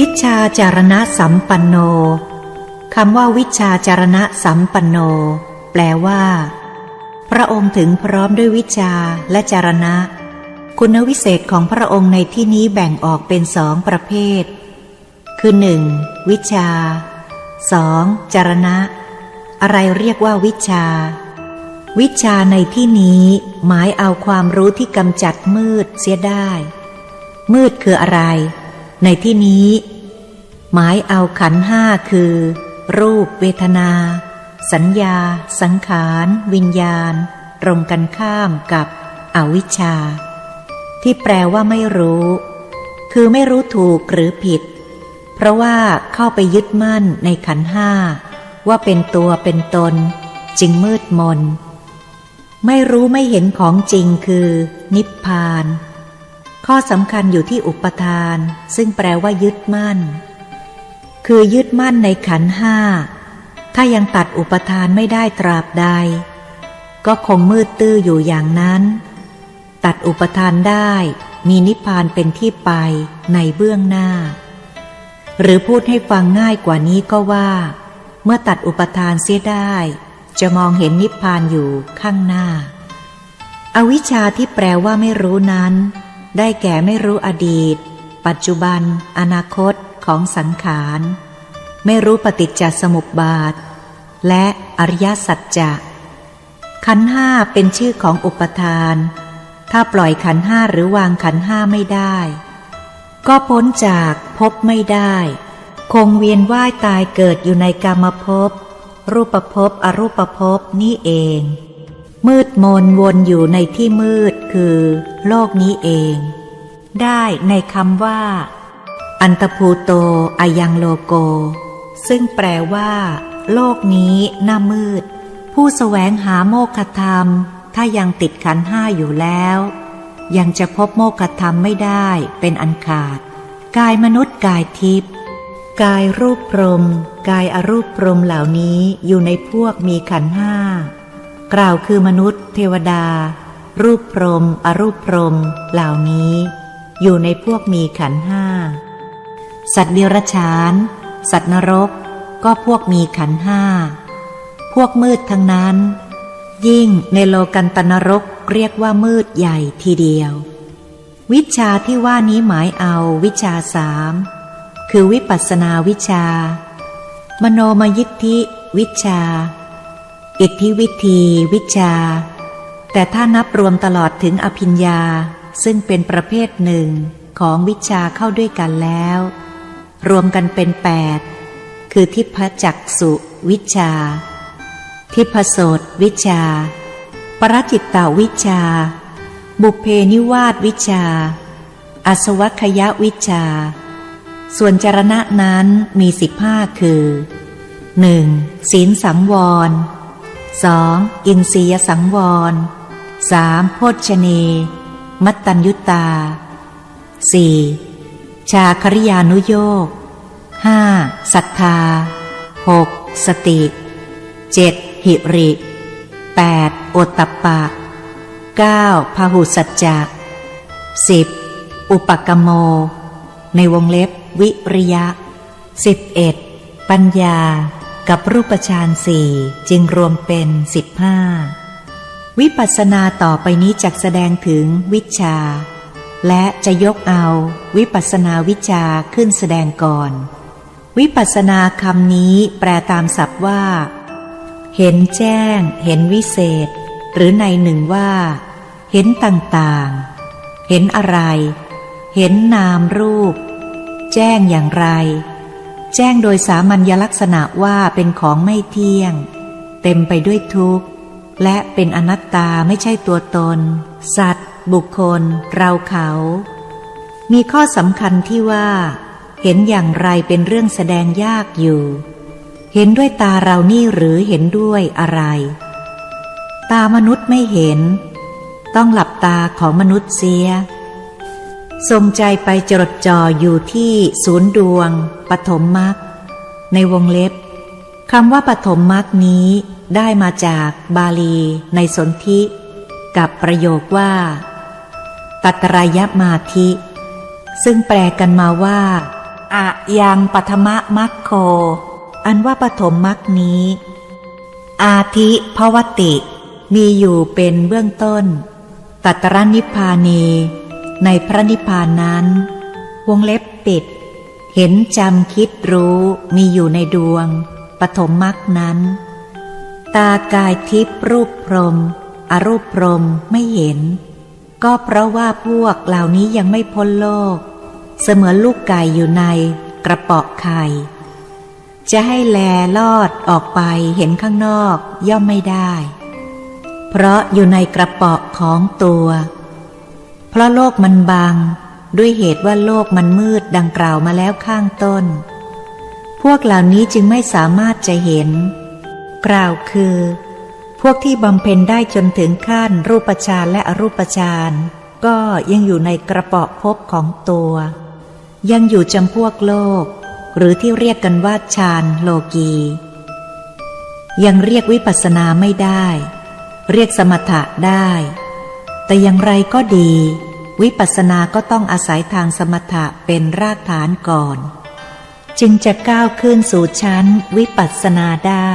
วิชาจารณะสัมปันโนคำว่าวิชาจารณะสัมปันโน แปลว่า พระองค์ถึงพร้อมด้วยวิชาและจารณะ คุณวิเศษของพระองค์ในที่นี้แบ่งออกเป็นสองประเภท คือหนึ่งวิชาสองจารณะ อะไรเรียกว่าวิชา วิชาในที่นี้หมายเอาความรู้ที่กำจัดมืดเสียได้ มืดคืออะไร ในที่นี้ หมายเอาขันห้าคือ รูปเวทนา สัญญา สังขาร วิญญาณ ตรงกันข้ามกับอวิชชา ที่แปลว่าไม่รู้ คือไม่รู้ถูกหรือผิด เพราะว่าเข้าไปยึดมั่นในขันห้า ว่าเป็นตัวเป็นตน จึงมืดมน ไม่รู้ไม่เห็นของจริงคือ นิพพาน ข้อสำคัญอยู่ที่อุปทาน ซึ่งแปลว่ายึดมั่น คือยึดมั่นในขันห้า ถ้ายังตัดอุปทานไม่ได้ตราบใด ก็คงมืดตื้ออยู่อย่างนั้น ตัดอุปทานได้มีนิพพานเป็นที่ไปในเบื้องหน้า หรือพูดให้ฟังง่ายกว่านี้ก็ว่า เมื่อตัดอุปทานเสียได้ จะมองเห็นนิพพานอยู่ข้างหน้า อวิชชาที่แปลว่าไม่รู้นั้น ได้แก่ไม่รู้อดีต ปัจจุบัน อนาคต ของสังขาร ไม่รู้ปฏิจจสมุปบาท และอริยสัจจะ ขันห้าเป็นชื่อของอุปทาน ถ้าปล่อยขันห้าหรือวางขันห้าไม่ได้ ก็พ้นจากภพไม่ได้ คงเวียนว่ายตายเกิดอยู่ในกรรมภพ รูปภพ อรูปภพนี่เอง มืดมนวนอยู่ในที่มืดคือ โลกนี้เองได้ในคำว่า อันตภูโตอายังโลโก ซึ่งแปลว่า โลกนี้หน้ามืด ผู้แสวงหาโมฆะธรรม ถ้ายังติดขันห้าอยู่แล้ว ยังจะพบโมฆะธรรมไม่ได้เป็นอันขาด กายมนุษย์กายทิพย์กายรูปพรหมกายอรูปพรหมเหล่านี้อยู่ในพวกมีขันห้ากล่าวคือมนุษย์ เทวดา รูปพรหมอรูปพรหมเหล่านี้ อยู่ในพวกมีขันห้า สัตว์เดรัจฉาน สัตว์นรก ก็พวกมีขันห้า พวกมืดทั้งนั้น ยิ่งในโลกันตนรกเรียกว่ามืดใหญ่ทีเดียว วิชาที่ว่านี้หมายเอาวิชาสามคือวิปัสสนาวิชา มโนมยิทธิวิชา อิทธิวิธีวิชา แต่ถ้านับรวมตลอดถึงอภิญญาซึ่งเป็นประเภทหนึ่งของวิชาเข้าด้วยกันแล้ว รวมกันเป็นแปดคือทิพจักสุวิชา ทิพโสตวิชา ปรจิตตวิชา บุเพนิวาสวิชา อสวัคยวิชา ส่วนจรณะนั้นมีสิบห้าคือ 1. ศีลสังวร 2. อินทรียสังวร 3. โพชเน มัตตัญยุตา 4. ชาคริยานุโยก 5. ศรัทธา 6. สติ 7. หิริ 8. โอตตัปปะ 9. พาหุสัจจะ 10. อุปกมโม ในวงเล็บวิริยะ 11. ปัญญากับรูปฌานสี่จึงรวมเป็นสิบห้าวิปัสสนาต่อไปนี้จักแสดงถึงวิชา และจะยกเอาวิปัสนาวิชาขึ้นแสดงก่อน วิปัสสนาคำนี้แปลตามศัพท์ว่า เห็นแจ้ง เห็นวิเศษ หรือในหนึ่งว่า เห็นต่างๆ เห็นอะไร เห็นนามรูป แจ้งอย่างไร แจ้งโดยสามัญลักษณะว่าเป็นของไม่เที่ยง เต็มไปด้วยทุกข์ และเป็นอนัตตาไม่ใช่ตัวตน สัตว์ บุคคล เราเขา มีข้อสำคัญที่ว่า เห็นอย่างไรเป็นเรื่องแสดงยากอยู่ เห็นด้วยตาเรานี่หรือเห็นด้วยอะไร ตามนุษย์ไม่เห็น ต้องหลับตาของมนุษย์เสียทรงใจไปจดจ่ออยู่ที่ศูนย์ดวง ปฐมมรรคในวงเล็บคำว่าปฐมมรรคนี้ได้มาจากบาลีในสนธิ กับประโยคว่า ตัตรายมาธิ ซึ่งแปลกันมาว่าอะยังปฐมมัคโค อันว่าปฐมมัคนี้ อาทิภวติ มีอยู่เป็นเบื้องต้น ตัตรนิพพานี ในพระนิพพานนั้น วงเล็บปิด เห็นจำคิดรู้มีอยู่ในดวง ปฐมมักนั้น ตากายทิพรูปพรหม อรูปพรหมไม่เห็น ก็เพราะว่าพวกเหล่านี้ยังไม่พ้นโลก เสมือนลูกไก่อยู่ในกระปาะไข่ จะให้แลลอดออกไปเห็นข้างนอกย่อมไม่ได้ เพราะอยู่ในกระปาะของตัว เพราะโลกมันบังด้วยเหตุว่าโลกมันมืดดังกล่าวมาแล้วข้างต้น พวกเหล่านี้จึงไม่สามารถจะเห็น กล่าวคือ พวกที่บำเพ็ญได้จนถึงขั้นรูปฌานและอรูปฌานก็ยังอยู่ในกระเปาะภพของตัว ยังอยู่จำพวกโลก หรือที่เรียกกันว่าฌานโลกี ยังเรียกวิปัสสนาไม่ได้ เรียกสมถะได้ แต่อย่างไรก็ดี วิปัสสนาก็ต้องอาศัยทางสมถะเป็นรากฐานก่อน จึงจะก้าวขึ้นสู่ชั้นวิปัสสนาได้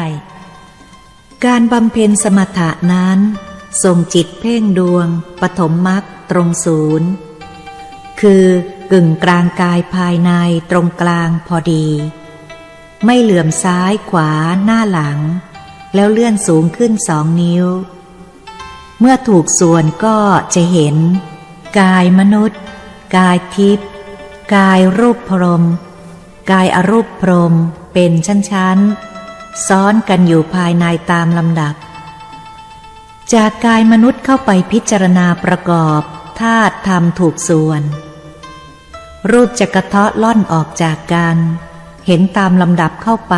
การบำเพ็ญสมถะนั้นส่งจิตเพ่งดวง ปฐมมรรคตรงศูนย์ คือกึ่งกลางกายภายในตรงกลางพอดี ไม่เหลื่อมซ้ายขวาหน้าหลัง แล้วเลื่อนสูงขึ้นสองนิ้ว เมื่อถูกส่วนก็จะเห็น กายมนุษย์ กายทิพย์กายรูปพรม กายอรูปพรมเป็นชั้นๆ ซ้อนกันอยู่ภายในตามลำดับ จากกายมนุษย์เข้าไปพิจารณาประกอบธาตุธรรมถูกส่วน รูปจะกระเทาะล่อนออกจากกัน เห็นตามลำดับเข้าไป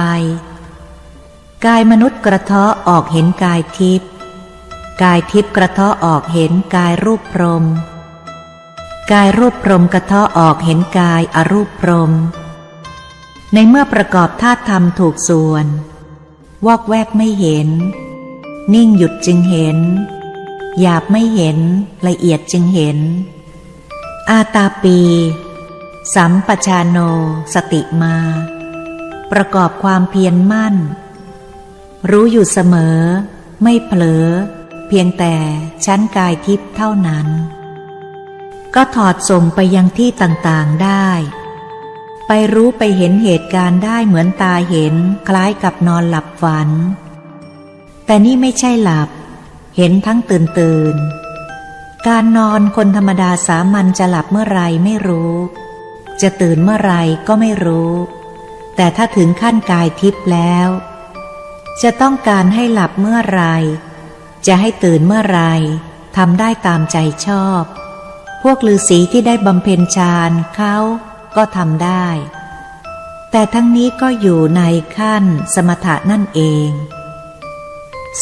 กายมนุษย์กระเทาะออกเห็นกายทิพย์กายทิพย์กระเทาะออกเห็นกายรูปพรหมกายรูปพรหมกระเทาะออกเห็นกายอรูปพรหมในเมื่อประกอบธาตุธรรมถูกส่วน วอกแวกไม่เห็น นิ่งหยุดจึงเห็น หยาบไม่เห็นละเอียดจึงเห็น อาตาปี สัมปชาโนสติมา ประกอบความเพียรมั่น รู้อยู่เสมอ ไม่เผลอ เพียงแต่ชั้นกายทิพย์เท่านั้น ก็ถอดส่งไปยังที่ต่างๆได้ ไปรู้ไปเห็นเหตุการณ์ได้เหมือนตาเห็น คล้ายกับนอนหลับฝัน แต่นี่ไม่ใช่หลับ เห็นทั้งตื่นตื่น การนอนคนธรรมดาสามัญจะหลับเมื่อไรไม่รู้ จะตื่นเมื่อไรก็ไม่รู้ แต่ถ้าถึงขั้นกายทิพย์แล้ว จะต้องการให้หลับเมื่อไร จะให้ตื่นเมื่อไรทำได้ตามใจชอบ พวกฤาษีที่ได้บำเพ็ญฌานเขา ก็ทำได้ แต่ทั้งนี้ก็อยู่ในขั้นสมถะนั่นเอง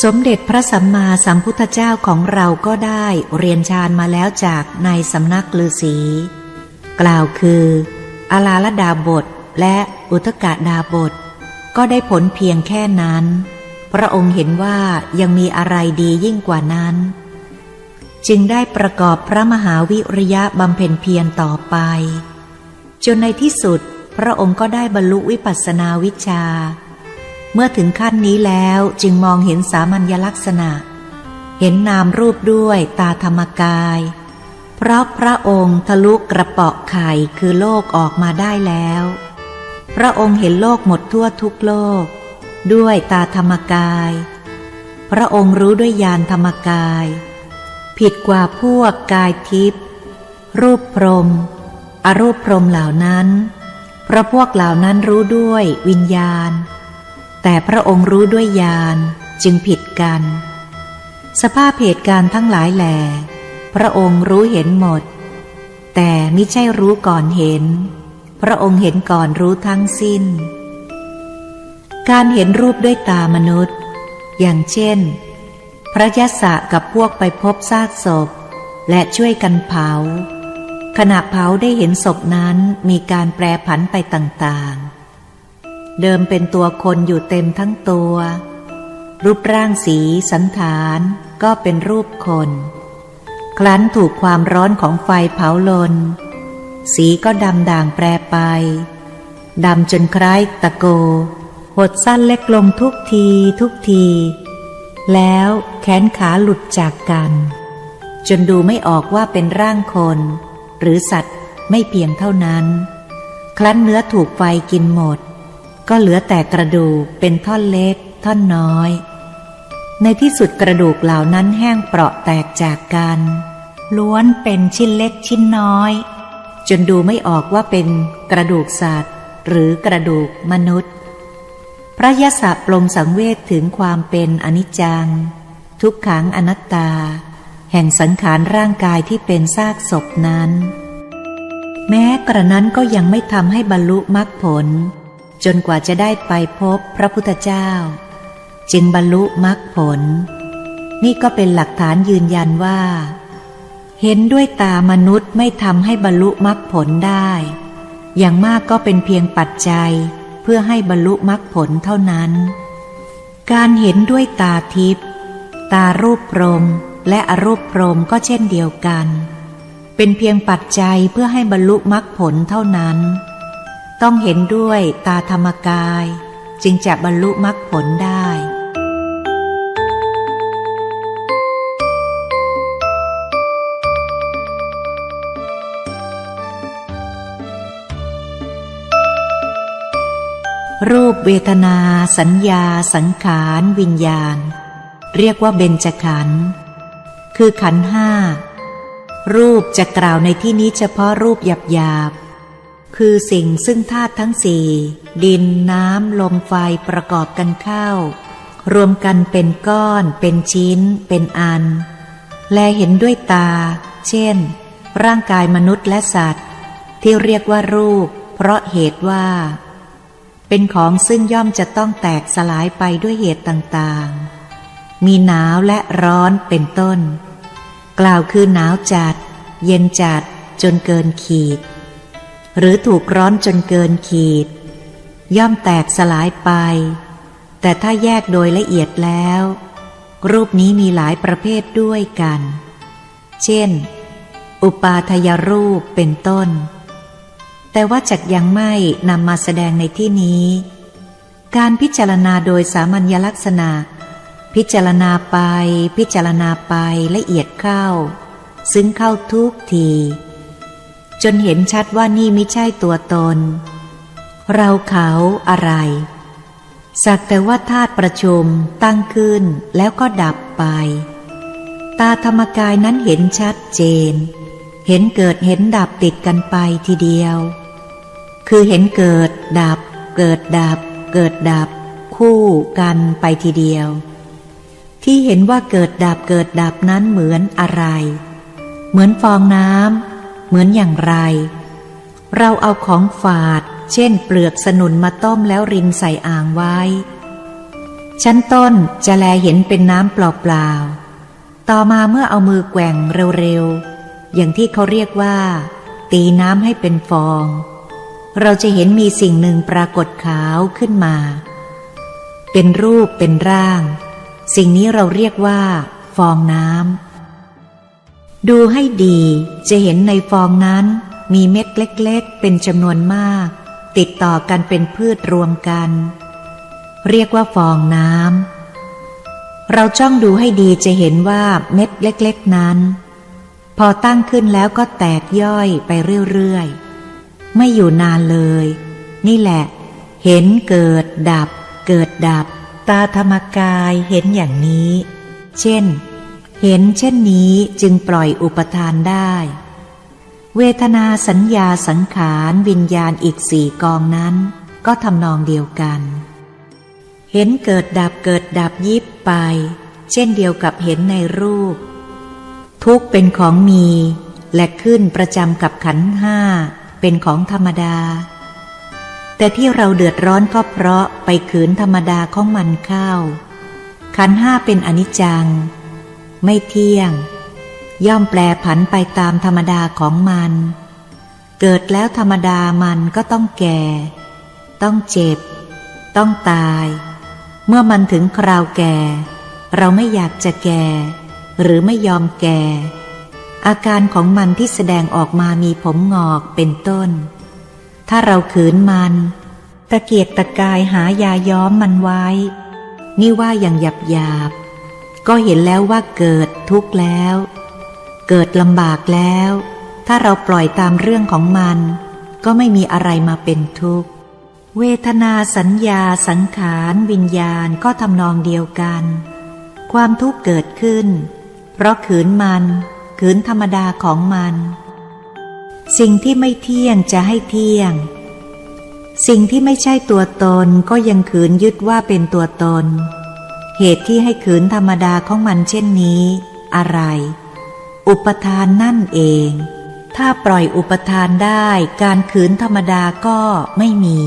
สมเด็จพระสัมมาสัมพุทธเจ้าของเราก็ได้เรียนฌานมาแล้วจากในสำนักฤาษีกล่าวคืออาลาลดาบทและอุทกาดาบท ก็ได้ผลเพียงแค่นั้น พระองค์เห็นว่ายังมีอะไรดียิ่งกว่านั้น จึงได้ประกอบพระมหาวิริยะบำเพ็ญเพียรต่อไป จนในที่สุดพระองค์ก็ได้บรรลุวิปัสสนาวิชา เมื่อถึงขั้นนี้แล้วจึงมองเห็นสามัญลักษณะ เห็นนามรูปด้วยตาธรรมกาย เพราะพระองค์ทะลุกระเปาะไข่คือโลกออกมาได้แล้ว พระองค์เห็นโลกหมดทั่วทุกโลก ด้วยตาธรรมกาย พระองค์รู้ด้วยญาณธรรมกาย ผิดกว่าพวกกายทิพย์รูปพรหม อรูปพรมเหล่านั้น เพราะพวกเหล่านั้นรู้ด้วยวิญญาณ แต่พระองค์รู้ด้วยญาณจึงผิดกัน สภาพเหตุการณ์ทั้งหลายแหล่พระองค์รู้เห็นหมด แต่มิใช่รู้ก่อนเห็น พระองค์เห็นก่อนรู้ทั้งสิ้น การเห็นรูปด้วยตามนุษย์ อย่างเช่น พระยศะกับพวกไปพบซากศพ และช่วยกันเผา ขณะเผาได้เห็นศพนั้นมีการแปรผันไปต่างๆ เดิมเป็นตัวคนอยู่เต็มทั้งตัว รูปร่างสีสันฐานก็เป็นรูปคนครั้นถูกความร้อนของไฟเผาลน สีก็ดำด่างแปรไปดำจนคล้ายตะโก หดสั้นเล็กลงทุกทีทุกที แล้วแขนขาหลุดจากกัน จนดูไม่ออกว่าเป็นร่างคน หรือสัตว์ไม่เพียงเท่านั้น ครั้นเนื้อถูกไฟกินหมด ก็เหลือแต่กระดูกเป็นท่อนเล็ก ท่อนน้อย ในที่สุดกระดูกเหล่านั้นแห้งเปราะแตกจากกัน ล้วนเป็นชิ้นเล็กชิ้นน้อย จนดูไม่ออกว่าเป็นกระดูกสัตว์ หรือกระดูกมนุษย์ พระยศปลงสังเวชถึงความเป็นอนิจจัง ทุกขังอนัตตา แห่งสังขารร่างกายที่เป็นซากศพนั้น แม้กระนั้นก็ยังไม่ทำให้บรรลุมรรคผล จนกว่าจะได้ไปพบพระพุทธเจ้า จึงบรรลุมรรคผล นี่ก็เป็นหลักฐานยืนยันว่า เห็นด้วยตามนุษย์ไม่ทำให้บรรลุมรรคผลได้ อย่างมากก็เป็นเพียงปัจจัยเพื่อให้บรรลุมรรคผลเท่านั้น การเห็นด้วยตาทิพย์ตารูปพรม และอรูปพรหมก็เช่นเดียวกัน เป็นเพียงปัจจัยเพื่อให้บรรลุมรรคผลเท่านั้น ต้องเห็นด้วยตาธรรมกาย จึงจะบรรลุมรรคผลได้รูปเวทนา สัญญา สังขาร วิญญาณ เรียกว่าเบญจขันธ์ คือขันห้า รูปจะกล่าวในที่นี้เฉพาะรูปหยาบหยาบๆคือสิ่งซึ่งธาตุทั้งสี่ดินน้ำลมไฟประกอบกันเข้า รวมกันเป็นก้อน เป็นชิ้น เป็นอัน แลเห็นด้วยตา เช่น ร่างกายมนุษย์และสัตว์ ที่เรียกว่ารูป เพราะเหตุว่า เป็นของซึ่งย่อมจะต้องแตกสลายไปด้วยเหตุต่างๆ มีหนาวและร้อนเป็นต้น กล่าวคือหนาวจัด เย็นจัดจนเกินขีด หรือถูกร้อนจนเกินขีด ย่อมแตกสลายไป แต่ถ้าแยกโดยละเอียดแล้ว รูปนี้มีหลายประเภทด้วยกัน เช่น อุปาทยรูปเป็นต้น แต่ว่าจักยังไม่นำมาแสดงในที่นี้ การพิจารณาโดยสามัญลักษณะ พิจารณาไป พิจารณาไปละเอียดเข้า ซึ่งเข้าทุกที จนเห็นชัดว่านี่ไม่ใช่ตัวตน เราเขาอะไร สักแต่ว่าธาตุประชุมตั้งขึ้นแล้วก็ดับไป ตาธรรมกายนั้นเห็นชัดเจน เห็นเกิดเห็นดับติดกันไปทีเดียว คือเห็นเกิดดับ เกิดดับ เกิดดับ คู่กันไปทีเดียว ที่เห็นว่าเกิดดับเกิดดับนั้นเหมือนอะไร เหมือนฟองน้ำเหมือนอย่างไร เราเอาของฝาด เช่น เปลือกสนุนมาต้มแล้วรินใส่อ่างไว้ ชั้นต้นจะแลเห็นเป็นน้ำเปล่าๆ ต่อมาเมื่อเอามือแกว่งเร็วๆ อย่างที่เขาเรียกว่า ตีน้ำให้เป็นฟอง เราจะเห็นมีสิ่งหนึ่งปรากฏขาวขึ้นมา เป็นรูปเป็นร่าง สิ่งนี้เราเรียกว่า ฟองน้ำดูให้ดีจะเห็นในฟองนั้นมีเม็ดเล็กๆ เป็นจำนวนมาก ติดต่อกันเป็นพืชรวมกัน เรียกว่าฟองน้ำเราจ้องดูให้ดีจะเห็นว่าเม็ดเล็กๆนั้น พอตั้งขึ้นแล้วก็แตกย่อยไปเรื่อยๆ ไม่อยู่นานเลย นี่แหละ เห็นเกิดดับ เกิดดับ ตาธรรมกายเห็นอย่างนี้ เช่น เห็นเช่นนี้จึงปล่อยอุปทานได้ เวทนาสัญญาสังขารวิญญาณอีกสี่กองนั้น ก็ทำนองเดียวกัน เห็นเกิดดับเกิดดับยิบไป เช่นเดียวกับเห็นในรูป ทุกเป็นของมีและขึ้นประจำกับขันห้าเป็นของธรรมดา แต่ที่เราเดือดร้อนก็เพราะไปขืนธรรมดาของมันเข้า ขันห้าเป็นอนิจจัง ไม่เที่ยง ย่อมแปลผันไปตามธรรมดาของมัน เกิดแล้วธรรมดามันก็ต้องแก่ ต้องเจ็บ ต้องตาย เมื่อมันถึงคราวแก่ เราไม่อยากจะแก่ หรือไม่ยอมแก่ อาการของมันที่แสดงออกมามีผมงอกเป็นต้น ถ้าเราขืนมัน ตะเกียกตะกายหายาย้อมมันไว้ นี่ว่าอย่างหยับหยาบ ก็เห็นแล้วว่าเกิดทุกข์แล้ว เกิดลำบากแล้ว ถ้าเราปล่อยตามเรื่องของมัน ก็ไม่มีอะไรมาเป็นทุกข์ เวทนาสัญญาสังขารวิญญาณก็ทำนองเดียวกัน ความทุกข์เกิดขึ้น เพราะขืนมัน ขืนธรรมดาของมัน สิ่งที่ไม่เที่ยงจะให้เที่ยง สิ่งที่ไม่ใช่ตัวตนก็ยังขืนยึดว่าเป็นตัวตน เหตุที่ให้ขืนธรรมดาของมันเช่นนี้ อะไร อุปทานนั่นเอง ถ้าปล่อยอุปทานได้การขืนธรรมดาก็ไม่มี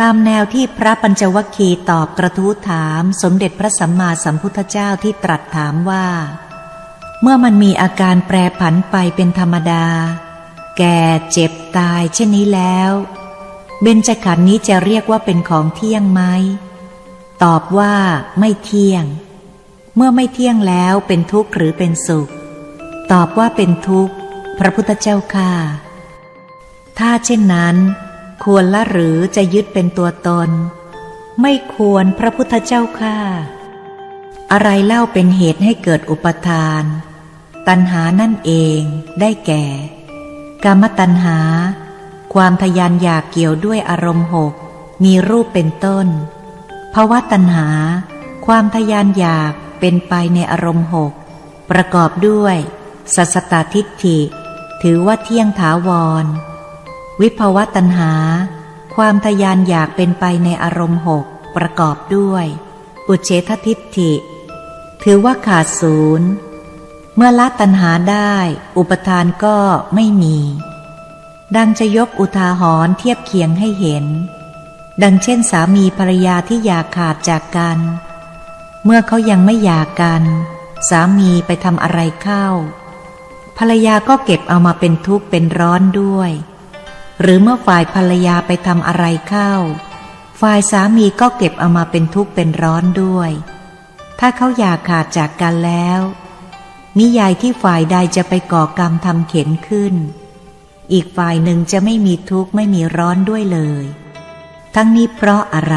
ตามแนวที่พระปัญจวัคคีตอบกระทู้ถามสมเด็จพระสัมมาสัมพุทธเจ้าที่ตรัสถามว่า เมื่อมันมีอาการแปรผันไปเป็นธรรมดา แก่เจ็บตายเช่นนี้แล้ว เบญจขันธ์นี้จะเรียกว่าเป็นของเที่ยงไหม ตอบว่าไม่เที่ยง เมื่อไม่เที่ยงแล้วเป็นทุกข์หรือเป็นสุข ตอบว่าเป็นทุกข์ พระพุทธเจ้าค่าถ้าเช่นนั้น ควรละหรือจะยึดเป็นตัวตน ไม่ควรพระพุทธเจ้าค่าอะไรเล่าเป็นเหตุให้เกิดอุปทาน ตัณหานั่นเองได้แก่ กามตัณหา ความทยานอยากเกี่ยวด้วยอารมณ์หกมีรูปเป็นต้นภาวะตัณหา ความทยานอยากเป็นไปในอารมณ์หกประกอบด้วย สัสตตทิฏฐิ ถือว่าเที่ยงถาวร วิภาวะตัณหา ความทยานอยากเป็นไปในอารมณ์หกประกอบด้วย อุเฉททิฏฐิ ถือว่าขาดศูนย์ เมื่อละตัณหาได้ อุปทานก็ไม่มี ดังจะยกอุทาหรณ์เทียบเคียงให้เห็น ดังเช่นสามีภรรยาที่อยากขาดจากกัน เมื่อเขายังไม่อยากกัน สามีไปทำอะไรเข้า ภรรยาก็เก็บเอามาเป็นทุกข์เป็นร้อนด้วย หรือเมื่อฝ่ายภรรยาไปทำอะไรเข้า ฝ่ายสามีก็เก็บเอามาเป็นทุกข์เป็นร้อนด้วย ถ้าเขาอยากขาดจากกันแล้ว นิยายที่ฝ่ายใดจะไปก่อกรรมทำเข็นขึ้น อีกฝ่ายหนึ่งจะไม่มีทุกข์ไม่มีร้อนด้วยเลย ทั้งนี้เพราะอะไร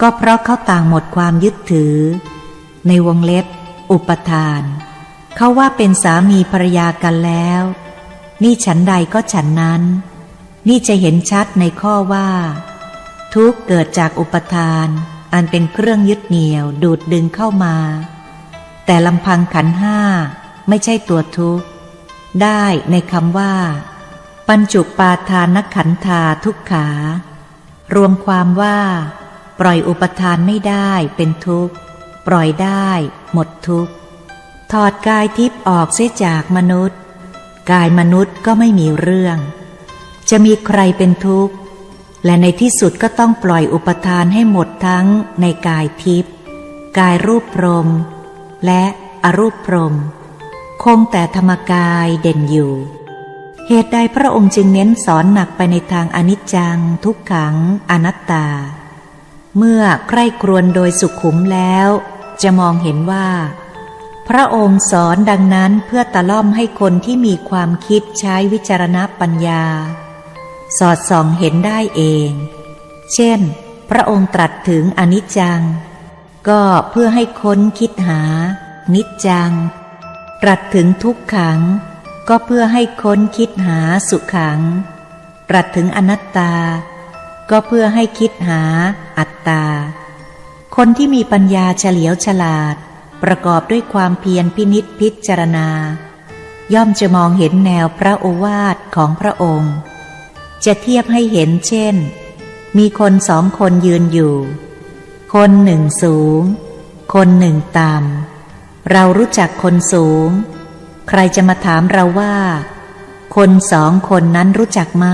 ก็เพราะเขาต่างหมดความยึดถือ ในวงเล็บ อุปทาน เขาว่าเป็นสามีภรรยากันแล้ว นี่ฉันใดก็ฉันนั้น นี่จะเห็นชัดในข้อว่า ทุกข์เกิดจากอุปทาน อันเป็นเครื่องยึดเหนี่ยวดูดดึงเข้ามา แต่ลำพังขันห้าไม่ใช่ตัวทุกข์ ได้ในคำว่า ปัญจุปาทานขันธาทุกขา รวมความว่า ปล่อยอุปทานไม่ได้เป็นทุกข์ ปล่อยได้หมดทุกข์ ถอดกายทิพย์ออกเสียจากมนุษย์ กายมนุษย์ก็ไม่มีเรื่อง จะมีใครเป็นทุกข์ และในที่สุดก็ต้องปล่อยอุปทานให้หมดทั้งในกายทิพย์กายรูปพรหม และอรูปพรม คงแต่ธรรมกายเด่นอยู่ เหตุใดพระองค์จึงเน้นสอนหนักไปในทางอนิจจัง ทุกขัง อนัตตา เมื่อใคร่ครวญโดยสุขุมแล้ว จะมองเห็นว่า พระองค์สอนดังนั้นเพื่อตะล่อมให้คนที่มีความคิดใช้วิจารณปัญญา สอดส่องเห็นได้เอง เช่น พระองค์ตรัสถึงอนิจจัง ก็เพื่อให้ค้นคิดหา นิจจัง ตรัสถึงทุกขัง ก็เพื่อให้ค้นคิดหาสุขัง ตรัสถึงอนัตตา ก็เพื่อให้คิดหาอัตตา คนที่มีปัญญาเฉลียวฉลาด ประกอบด้วยความเพียรพินิษพิจารณา ย่อมจะมองเห็นแนวพระโอวาทของพระองค์ จะเทียบให้เห็นเช่น มีคนสองคนยืนอยู่ คนหนึ่งสูง คนหนึ่งต่ำ เรารู้จักคนสูง ใครจะมาถามเราว่า คนสองคนนั้นรู้จักไหม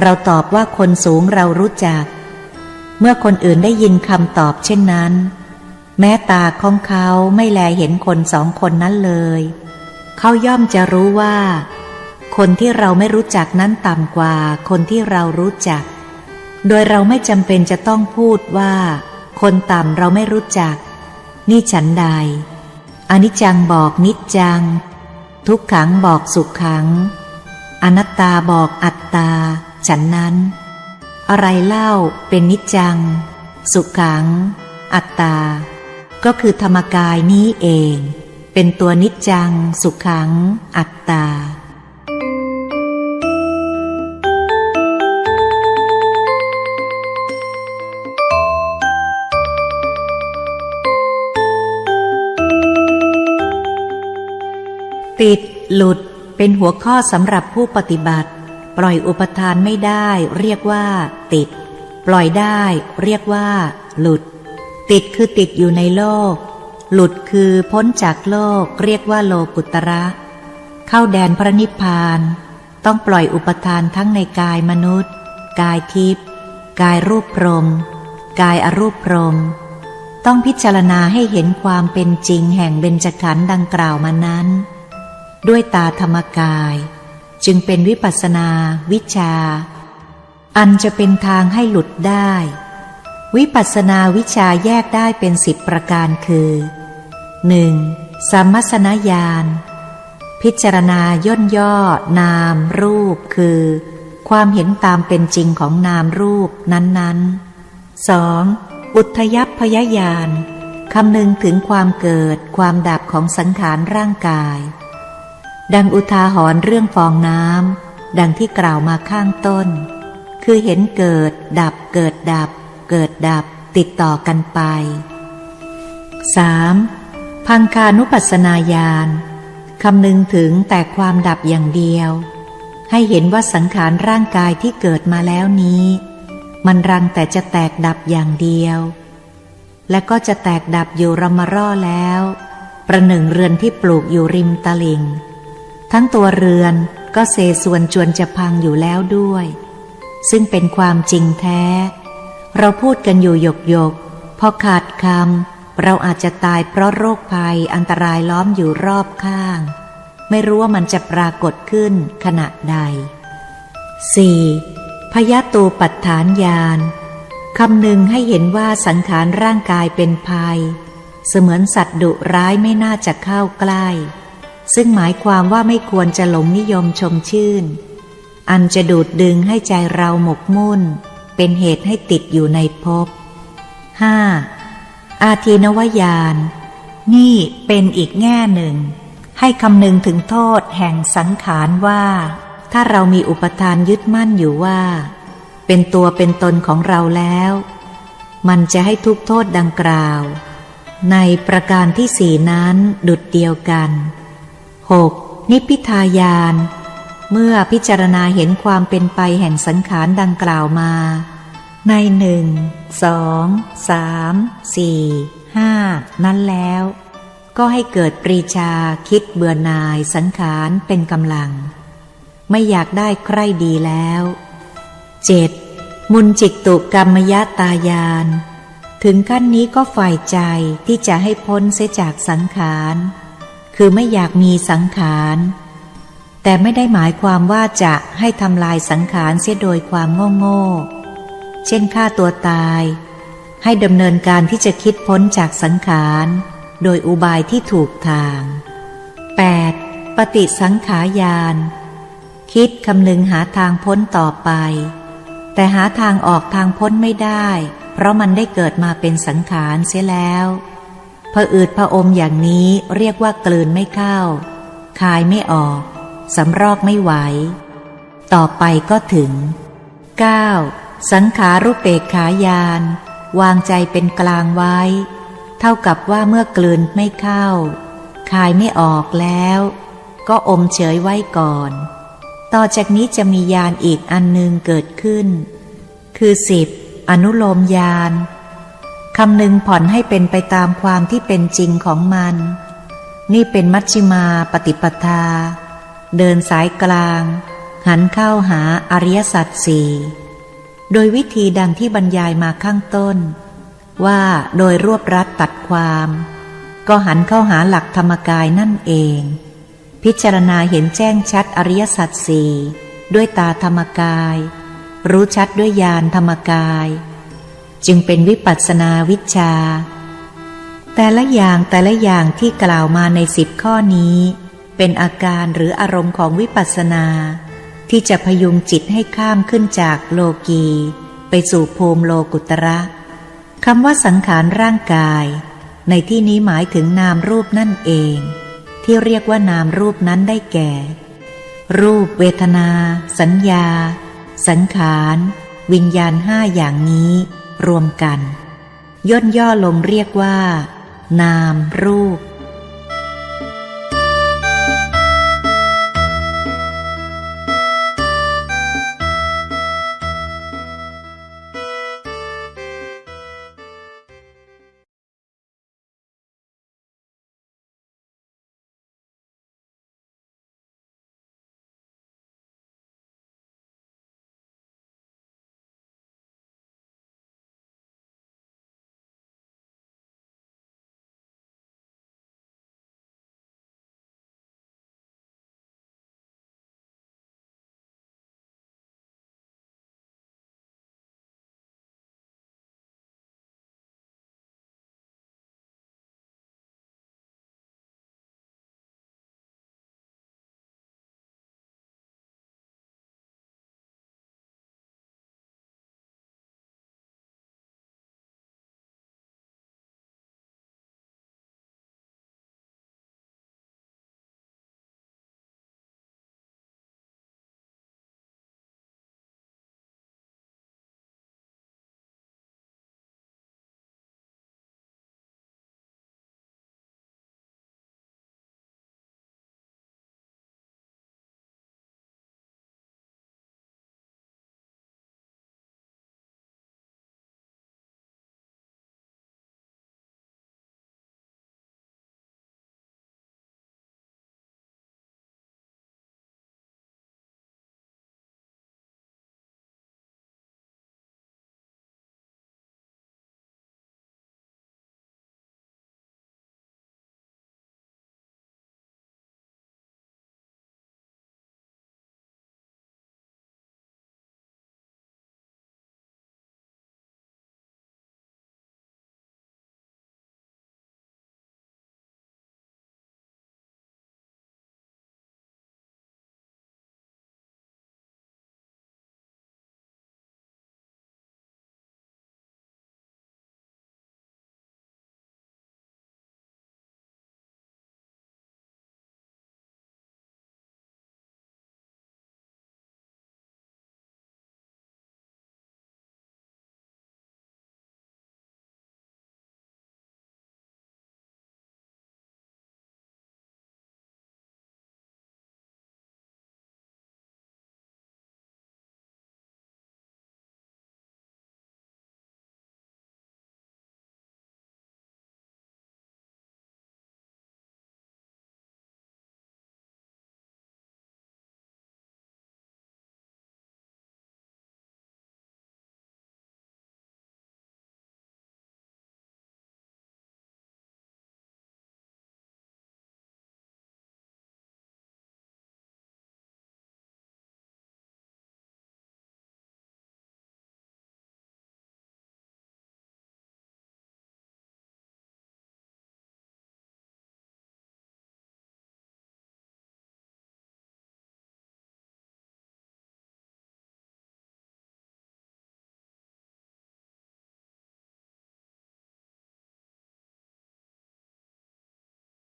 เราตอบว่าคนสูงเรารู้จัก เมื่อคนอื่นได้ยินคำตอบเช่นนั้น แม้ตาของเขาไม่แลเห็นคนสองคนนั้นเลย เขาย่อมจะรู้ว่า คนที่เราไม่รู้จักนั้นต่ำกว่า คนที่เรารู้จัก โดยเราไม่จำเป็นจะต้องพูดว่า คนต่ำเราไม่รู้จัก นี่ฉันใดอนิจจังบอกนิจจัง ทุกขังบอกสุขขัง อนัตตาบอกอัตตา ฉันนั้น อะไรเล่าเป็นนิจจัง สุขขัง อัตตา ก็คือธรรมกายนี้เอง เป็นตัวนิจจัง สุขขัง อัตตา ติด หลุด เป็นหัวข้อสำหรับผู้ปฏิบัติ ปล่อยอุปทานไม่ได้ เรียกว่า ติด ปล่อยได้ เรียกว่า หลุด ติดคือติดอยู่ในโลก หลุดคือพ้นจากโลก เรียกว่าโลกุตระ เข้าแดนพระนิพพาน ต้องปล่อยอุปทานทั้งในกายมนุษย์ กายทิพย์กายรูปพรหมกายอรูปพรหมต้องพิจารณาให้เห็นความเป็นจริงแห่งเบญจขันธ์ดังกล่าวมานั้น ด้วยตาธรรมกาย จึงเป็นวิปัสนา วิชา อันจะเป็นทางให้หลุดได้ วิปัสนาวิชาแยกได้เป็นสิบประการคือ 1. สัมมัสนญาณพิจารณาย่นย่อ นาม รูป คือ ความเห็นตามเป็นจริงของนามรูปนั้นๆ 2. อุทยพยญาณคำนึงถึงความเกิดความดับของสังขารร่างกาย ดังอุทาหรณ์เรื่องฟองน้ำดังที่กล่าวมาข้างต้น คือเห็นเกิด ดับเกิดดับ เกิดดับติดต่อกันไป 3. พังคานุปัสนาญาณคำนึงถึงแต่ความดับอย่างเดียว ให้เห็นว่าสังขารร่างกายที่เกิดมาแล้วนี้ มันรังแต่จะแตกดับอย่างเดียว และก็จะแตกดับอยู่รมร่อแล้ว ประหนึ่งเรือนที่ปลูกอยู่ริมตลิง ทั้งตัวเรือนก็เซส่วนจวนจะพังอยู่แล้วด้วย ซึ่งเป็นความจริงแท้ เราพูดกันอยู่หยกหยกพอขาดคำเราอาจจะตายเพราะโรคภัยอันตรายล้อมอยู่รอบข้าง ไม่รู้ว่ามันจะปรากฏขึ้นขณะใด 4. พยาตูปัฏฐานญาณคำหนึ่งให้เห็นว่าสังขารร่างกายเป็นภัย เสมือนสัตว์ดุร้ายไม่น่าจะเข้าใกล้ ซึ่งหมายความว่าไม่ควรจะหลงนิยมชมชื่น อันจะดูดดึงให้ใจเราหมกมุ่น เป็นเหตุให้ติดอยู่ในภพ 5. อาทีนวายานนี่เป็นอีกแง่หนึ่ง ให้คำนึงถึงโทษแห่งสังขารว่า ถ้าเรามีอุปทานยึดมั่นอยู่ว่า เป็นตัวเป็นตนของเราแล้ว มันจะให้ทุกโทษดังกล่าว ในประการที่สี่นั้นดุดเดียวกัน 6. นิพพิทายาน เมื่อพิจารณาเห็นความเป็นไปแห่งสังขารดังกล่าวมา ในหนึ่งสองสามสี่ห้านั้นแล้ว ก็ให้เกิดปรีชาคิดเบื่อหน่ายสังขารเป็นกำลัง ไม่อยากได้ใครดีแล้ว 7. มุนจิตตุกรรมยตายาน ถึงขั้นนี้ก็ฝ่ายใจที่จะให้พ้นเสียจากสังขาร คือไม่อยากมีสังขาร แต่ไม่ได้หมายความว่าจะให้ทำลายสังขารเสียโดยความโง่โง่เช่นฆ่าตัวตาย ให้ดำเนินการที่จะคิดพ้นจากสังขาร โดยอุบายที่ถูกทาง 8. ปฏิสังขายาน คิดคำนึงหาทางพ้นต่อไป แต่หาทางออกทางพ้นไม่ได้ เพราะมันได้เกิดมาเป็นสังขารเสียแล้ว พออืดพระอมอย่างนี้เรียกว่ากลืนไม่เข้า คายไม่ออก สำรอกไม่ไหว ต่อไปก็ถึง 9. สังขารุปเปกขายาน วางใจเป็นกลางไว้ เท่ากับว่าเมื่อกลืนไม่เข้า คายไม่ออกแล้ว ก็อมเฉยไว้ก่อน ต่อจากนี้จะมียานอีกอันหนึ่งเกิดขึ้น คือสิบอนุโลมยาน คำหนึ่งผ่อนให้เป็นไปตามความที่เป็นจริงของมัน นี่เป็นมัชชิมาปฏิปทา เดินสายกลาง หันเข้าหาอริยสัจสี่โดยวิธีดังที่บรรยายมาข้างต้น ว่าโดยรวบรัดตัดความ ก็หันเข้าหาหลักธรรมกายนั่นเอง พิจารณาเห็นแจ้งชัดอริยสัจสี่ด้วยตาธรรมกาย รู้ชัดด้วยญาณธรรมกาย จึงเป็นวิปัสสนาวิชา แต่ละอย่างแต่ละอย่างที่กล่าวมาในสิบข้อนี้ เป็นอาการหรืออารมณ์ของวิปัสสนา ที่จะพยุงจิตให้ข้ามขึ้นจากโลกี ไปสู่ภูมิโลกุตระคำว่าสังขารร่างกาย ในที่นี้หมายถึงนามรูปนั่นเอง ที่เรียกว่านามรูปนั้นได้แก่ รูป เวทนา สัญญา สังขาร วิญญาณห้าอย่างนี้ รวมกัน ย่นย่อลงเรียกว่า นามรูป